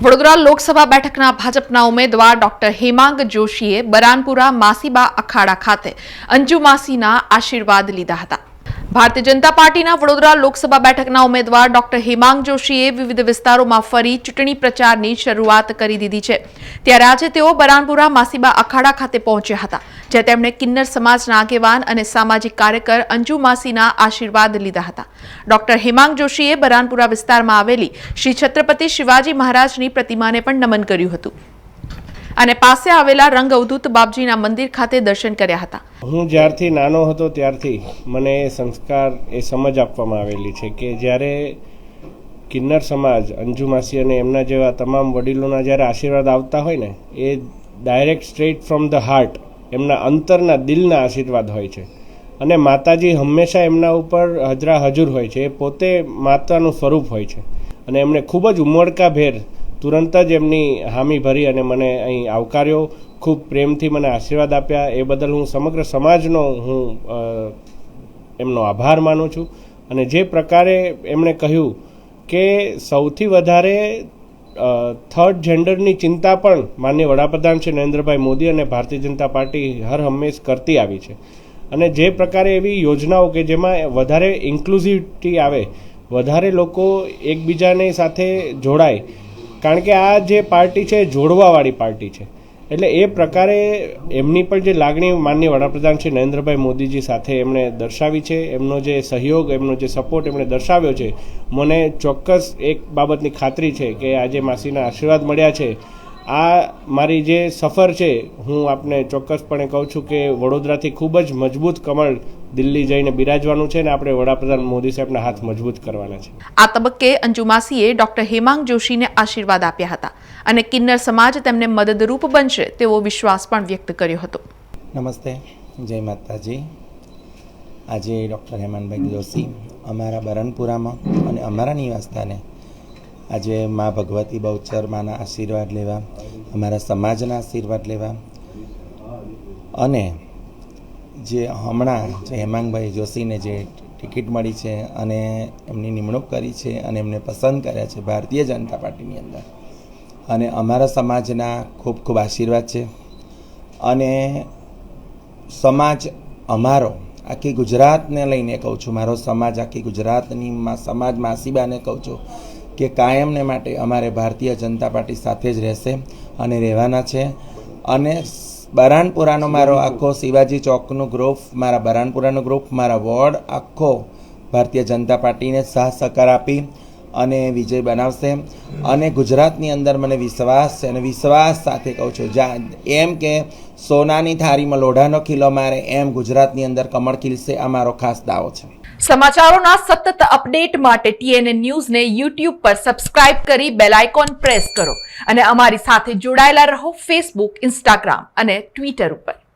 વડોદરા લોકસભા બેઠકના ભાજપના ઉમેદવાર ડોક્ટર હેમાંગ જોશીએ બરાનપુરા માસીબા અખાડા ખાતે અંજુ માસીના આશીર્વાદ લીધા હતા. ભારતીય જનતા પાર્ટીના વડોદરા લોકસભા બેઠકના ઉમેદવાર ડોક્ટર હેમાંગ જોશીએ વિવિધ વિસ્તારોમાં ફરી ચૂંટણી પ્રચારની શરૂઆત કરી દીધી છે. ત્યારે આજે તેઓ બરાનપુરા માસીબા અખાડા ખાતે પહોંચ્યા હતા, જ્યાં તેમણે કિન્નર સમાજના આગેવાન અને સામાજિક કાર્યકર અંજુ માસીના આશીર્વાદ લીધા હતા. ડોક્ટર હેમાંગ જોશીએ બરાનપુરા વિસ્તારમાં આવેલી શ્રી છત્રપતિ શિવાજી મહારાજની પ્રતિમાને પણ નમન કર્યું હતું. અને પાસે આવેલા રંગ અવધૂત બાપજીના મંદિર ખાતે દર્શન કર્યા હતા. હું જ્યારથી નાનો હતો ત્યારથી મને એ સંસ્કાર, એ સમજ આપવામાં આવેલી છે કે જ્યારે કિન્નર સમાજ અંજુ માસી અને એમના જેવા તમામ વડીલોના જ્યારે આશીર્વાદ આવતા હોય ને, એ direct straight from the heart એમના અંતરના દિલના આશીર્વાદ હોય છે. અને માતાજી હંમેશા એમના ઉપર હજરા હજુર હોય છે. એ પોતે માતાનું સ્વરૂપ હોય છે. અને એમણે ખૂબ જ ઉમળકાભેર તુરંત જ એમની હામી ભરી અને મને અહીં આવકાર્યો. ખૂબ પ્રેમથી મને આશીર્વાદ આપ્યા. એ બદલ હું સમગ્ર સમાજનો હું એમનો આભાર માનું છું. અને જે પ્રકારે એમણે કહ્યું કે સૌથી વધારે થર્ડ જેન્ડરની ચિંતા પણ માન્ય વડાપ્રધાન શ્રી નરેન્દ્રભાઈ મોદી અને ભારતીય જનતા પાર્ટી હર હંમેશ કરતી આવી છે. અને જે પ્રકારે એવી યોજનાઓ કે જેમાં વધારે ઇન્ક્લુઝિવિટી આવે, વધારે લોકો એકબીજાની સાથે જોડાય કારણ કે આ જે પાર્ટી છે જોડવાવાળી પાર્ટી છે. એટલે એ પ્રકારે એમની પણ જે લાગણી માન્ય વડાપ્રધાન શ્રી નરેન્દ્રભાઈ મોદીજી સાથે એમણે દર્શાવી છે, એમનો જે સહયોગ, એમનો જે સપોર્ટ એમણે દર્શાવ્યો છે, મને ચોક્કસ એક બાબતની ખાતરી છે કે આજે માસીના આશીર્વાદ મળ્યા છે. આ મારી જે સફર છે હું આપને ચોક્કસપણે કહું છું કે વડોદરાથી ખૂબ જ મજબૂત કમળ દિલ્હી જઈને બિરાજવાનું છે ને આપણે વડાપ્રધાન મોદી સાહેબના હાથ મજબૂત કરવાના છે. આ તબક્કે અંજુમાસીએ ડોક્ટર હેમાંગ જોશીને આશીર્વાદ આપ્યા હતા અને કિન્નર સમાજ તેમને મદદરૂપ બનશે તેવો વિશ્વાસ પણ વ્યક્ત કર્યો હતો. નમસ્તે જય માતાજી. આજે ડૉક્ટર હેમાનભાઈ જોશી અમારા બરણપુરામાં અને અમારા નિવાસસ્થાને આજે મા ભગવતી બહુચર માના આશીર્વાદ લેવા, અમારા સમાજના આશીર્વાદ લેવા. અને જે હમણાં જે હેમાંગભાઈ જોશીને જે ટિકિટ મળી છે અને એમની નિમણૂક કરી છે અને એમને પસંદ કર્યા છે ભારતીય જનતા પાર્ટીની અંદર. અને અમારા સમાજના ખૂબ ખૂબ આશીર્વાદ છે. અને સમાજ અમારો, આખી ગુજરાતને લઈને કહું છું, મારો સમાજ આખી ગુજરાતની સમાજ માસીબાને કહું છું કે કાયમને માટે અમારે ભારતીય જનતા પાર્ટી સાથે જ રહેશે અને રહેવાના છે. અને બરાણપુરાનો મારો આખો શિવાજી ચોકનું ગ્રુપ, મારા બરાનપુરાનો ગ્રુપ, મારા વોર્ડ આખો ભારતીય જનતા પાર્ટીને સાહ સહકાર આપી અને વિજય બનાવશે. અને ગુજરાતની અંદર મને વિશ્વાસ છે અને વિશ્વાસ સાથે કહું છું, જા, એમ કે સોનાની થાળીમાં લોઢાનો ખીલો મારે, એમ ગુજરાતની અંદર કમળ ખીલશે, આ મારો ખાસ દાવો છે. સમાચારોના સતત અપડેટ માટે ટીએનએ ન્યૂઝને યુટ્યુબ પર સબસ્ક્રાઇબ કરી બેલ આઇકોન પ્રેસ કરો. અને અમારી સાથે જોડાયેલા રહો ફેસબુક ઇન્સ્ટાગ્રામ અને ટ્વિટર ઉપર.